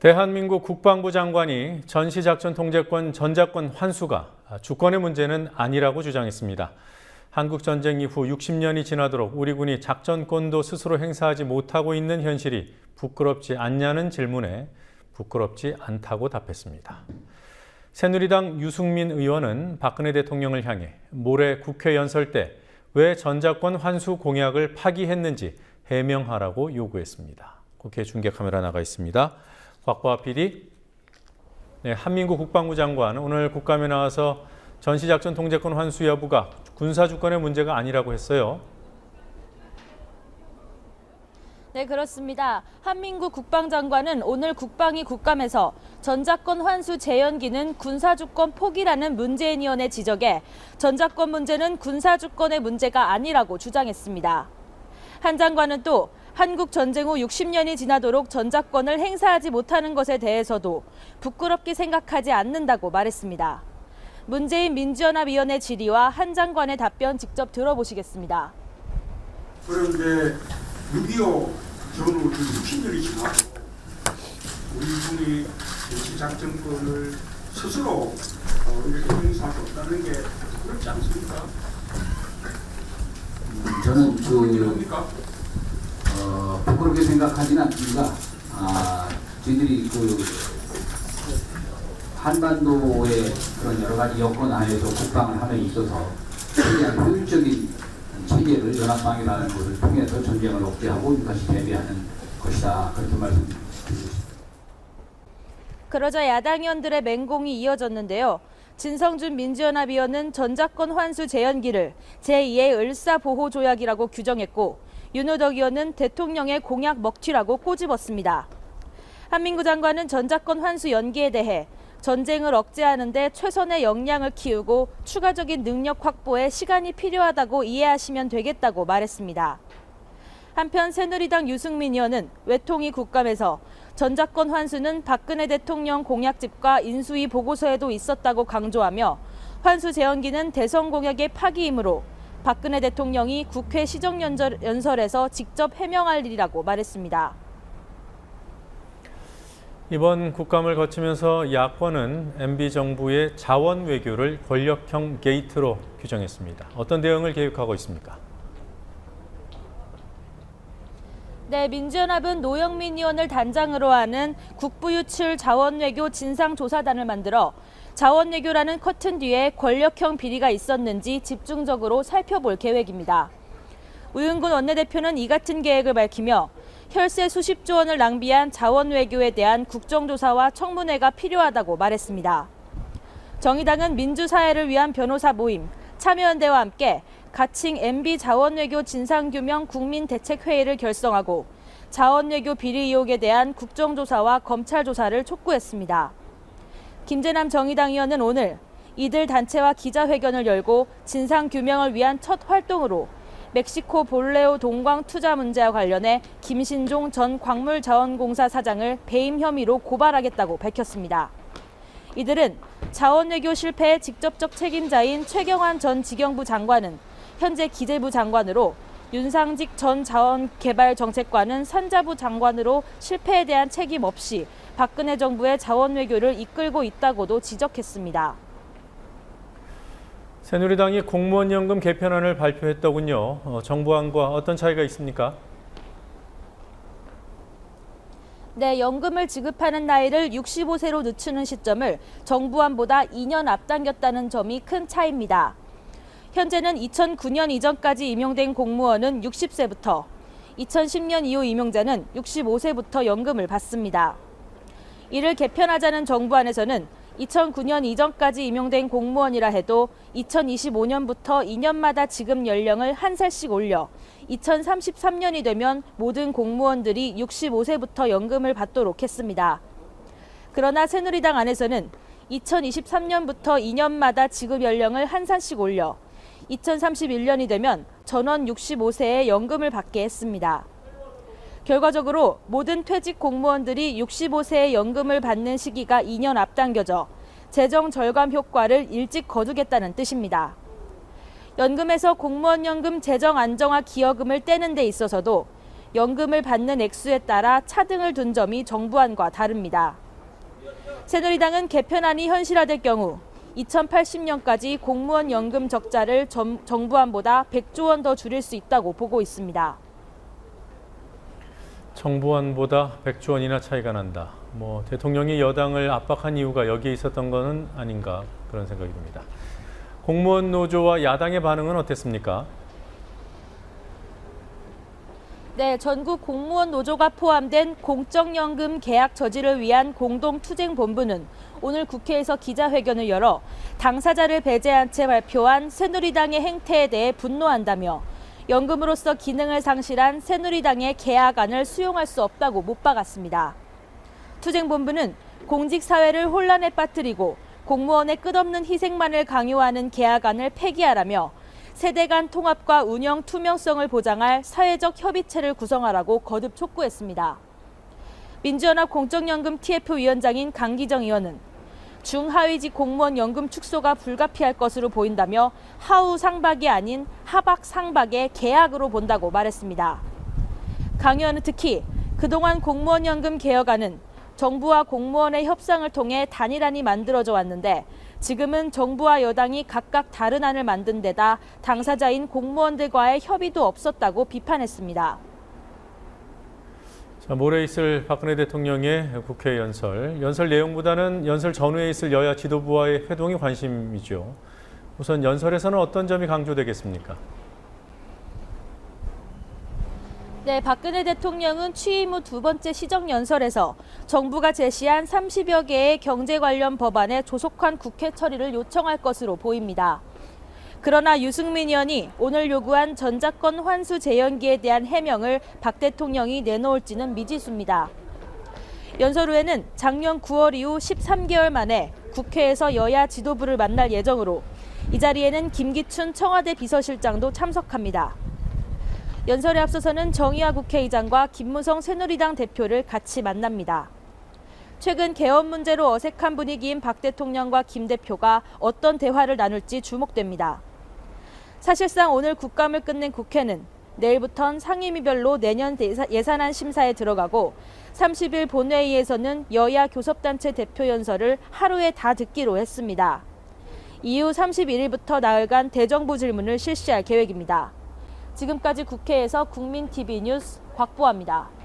대한민국 국방부 장관이 전시작전 통제권 전자권 환수가 주권의 문제는 아니라고 주장했습니다. 한국 전쟁 이후 60년이 지나도록 우리 군이 작전권도 스스로 행사하지 못하고 있는 현실이 부끄럽지 않냐는 질문에 부끄럽지 않다고 답했습니다. 새누리당 유승민 의원은 박근혜 대통령을 향해 모레 국회 연설 때 왜 전자권 환수 공약을 파기했는지 해명하라고 요구했습니다. 국회 중계 카메라 나가 있습니다. 곽보아 PD. 네, 한민국 국방부 장관 오늘 국감에 나와서 전시작전 통제권 환수 여부가 군사 주권의 문제가 아니라고 했어요. 네, 그렇습니다. 한민국 국방장관은 오늘 국방위 국감에서 전자권 환수 재연기는 군사주권 포기라는 문재인 의원의 지적에 전자권 문제는 군사주권의 문제가 아니라고 주장했습니다. 한 장관은 또 한국 전쟁 후 60년이 지나도록 전자권을 행사하지 못하는 것에 대해서도 부끄럽게 생각하지 않는다고 말했습니다. 문재인 민주연합위원회 질의와 한 장관의 답변 직접 들어보시겠습니다. 그런데 6.25 전후 60년이 지나고 우리 군이 전시작전권을 스스로 어, 이렇게 행사할 수 없다는 게 그렇지 않습니까? 저는 그 부끄럽게 생각하지는 않습니다. 아, 저희들이 그 한반도의 그런 여러 가지 여건 하에서 국방을 함에 있어서 최대한 효율적인 체계를 연합방위라는 것을 통해서 전쟁을 억제하고 이것이 대비하는 것이다. 그렇게 말씀드리고 싶습니다. 그러자 야당 의원들의 맹공이 이어졌는데요. 진성준 민주연합위원은 전자권 환수 재연기를 제2의 을사보호조약이라고 규정했고 윤호덕 의원은 대통령의 공약 먹튀라고 꼬집었습니다. 한민구 장관은 전자권 환수 연기에 대해 전쟁을 억제하는 데 최선의 역량을 키우고 추가적인 능력 확보에 시간이 필요하다고 이해하시면 되겠다고 말했습니다. 한편 새누리당 유승민 의원은 외통위 국감에서 전자권 환수는 박근혜 대통령 공약집과 인수위 보고서에도 있었다고 강조하며 환수 재연기는 대선 공약의 파기이므로 박근혜 대통령이 국회 시정연설에서 직접 해명할 일이라고 말했습니다. 이번 국감을 거치면서 야권은 MB 정부의 자원 외교를 권력형 게이트로 규정했습니다. 어떤 대응을 계획하고 있습니까? 네, 민주연합은 노영민 의원을 단장으로 하는 국부유출 자원외교 진상조사단을 만들어 자원외교라는 커튼 뒤에 권력형 비리가 있었는지 집중적으로 살펴볼 계획입니다. 우윤근 원내대표는 이 같은 계획을 밝히며 혈세 수십조 원을 낭비한 자원외교에 대한 국정조사와 청문회가 필요하다고 말했습니다. 정의당은 민주사회를 위한 변호사 모임, 참여연대와 함께 가칭 MB 자원외교 진상규명 국민대책회의를 결성하고 자원외교 비리 의혹에 대한 국정조사와 검찰 조사를 촉구했습니다. 김재남 정의당 의원은 오늘 이들 단체와 기자회견을 열고 진상 규명을 위한 첫 활동으로 멕시코 볼레오 동광 투자 문제와 관련해 김신종 전 광물자원공사 사장을 배임 혐의로 고발하겠다고 밝혔습니다. 이들은 자원외교 실패의 직접적 책임자인 최경환 전 지경부 장관은 현재 기재부 장관으로 윤상직 전 자원개발정책관은 산자부 장관으로 실패에 대한 책임 없이 박근혜 정부의 자원 외교를 이끌고 있다고도 지적했습니다. 새누리당이 공무원연금 개편안을 발표했더군요. 어, 정부안과 어떤 차이가 있습니까? 네, 연금을 지급하는 나이를 65세로 늦추는 시점을 정부안보다 2년 앞당겼다는 점이 큰 차이입니다. 현재는 2009년 이전까지 임용된 공무원은 60세부터, 2010년 이후 임용자는 65세부터 연금을 받습니다. 이를 개편하자는 정부 안에서는 2009년 이전까지 임용된 공무원이라 해도 2025년부터 2년마다 지급 연령을 한 살씩 올려 2033년이 되면 모든 공무원들이 65세부터 연금을 받도록 했습니다. 그러나 새누리당 안에서는 2023년부터 2년마다 지급 연령을 한 살씩 올려 2031년이 되면 전원 65세에 연금을 받게 했습니다. 결과적으로 모든 퇴직 공무원들이 65세에 연금을 받는 시기가 2년 앞당겨져 재정 절감 효과를 일찍 거두겠다는 뜻입니다. 연금에서 공무원 연금 재정 안정화 기여금을 떼는 데 있어서도 연금을 받는 액수에 따라 차등을 둔 점이 정부안과 다릅니다. 새누리당은 개편안이 현실화될 경우 2080년까지 공무원 연금 적자를 정- 정부안보다 100조 원 더 줄일 수 있다고 보고 있습니다. 정부안보다 100조 원이나 차이가 난다. 뭐 대통령이 여당을 압박한 이유가 여기에 있었던 것은 아닌가 그런 생각이 듭니다. 공무원 노조와 야당의 반응은 어땠습니까? 네, 전국 공무원 노조가 포함된 공적연금 계약 저지를 위한 공동투쟁본부는 오늘 국회에서 기자회견을 열어 당사자를 배제한 채 발표한 새누리당의 행태에 대해 분노한다며 연금으로서 기능을 상실한 새누리당의 계약안을 수용할 수 없다고 못 박았습니다. 투쟁본부는 공직사회를 혼란에 빠뜨리고 공무원의 끝없는 희생만을 강요하는 계약안을 폐기하라며 세대 간 통합과 운영 투명성을 보장할 사회적 협의체를 구성하라고 거듭 촉구했습니다. 민주연합 공적연금 TF 위원장인 강기정 의원은 중하위직 공무원 연금 축소가 불가피할 것으로 보인다며 하우 상박이 아닌 하박 상박의 계약으로 본다고 말했습니다. 강 의원은 특히 그동안 공무원 연금 개혁안은 정부와 공무원의 협상을 통해 단일안이 만들어져 왔는데 지금은 정부와 여당이 각각 다른 안을 만든 데다 당사자인 공무원들과의 협의도 없었다고 비판했습니다. 자, 모레 있을 박근혜 대통령의 국회 연설. 연설 내용보다는 연설 전후에 있을 여야 지도부와의 회동이 관심이죠. 우선 연설에서는 어떤 점이 강조되겠습니까? 네, 박근혜 대통령은 취임 후 두 번째 시정 연설에서 정부가 제시한 30여 개의 경제 관련 법안의 조속한 국회 처리를 요청할 것으로 보입니다. 그러나 유승민 의원이 오늘 요구한 전자권 환수 재연기에 대한 해명을 박 대통령이 내놓을지는 미지수입니다. 연설 후에는 작년 9월 이후 13개월 만에 국회에서 여야 지도부를 만날 예정으로 이 자리에는 김기춘 청와대 비서실장도 참석합니다. 연설에 앞서서는 정의화 국회의장과 김무성 새누리당 대표를 같이 만납니다. 최근 개헌 문제로 어색한 분위기인 박 대통령과 김 대표가 어떤 대화를 나눌지 주목됩니다. 사실상 오늘 국감을 끝낸 국회는 내일부턴 상임위별로 내년 예산안 심사에 들어가고 30일 본회의에서는 여야 교섭단체 대표 연설을 하루에 다 듣기로 했습니다. 이후 31일부터 나흘간 대정부 질문을 실시할 계획입니다. 지금까지 국회에서 국민TV 뉴스 곽보아입니다.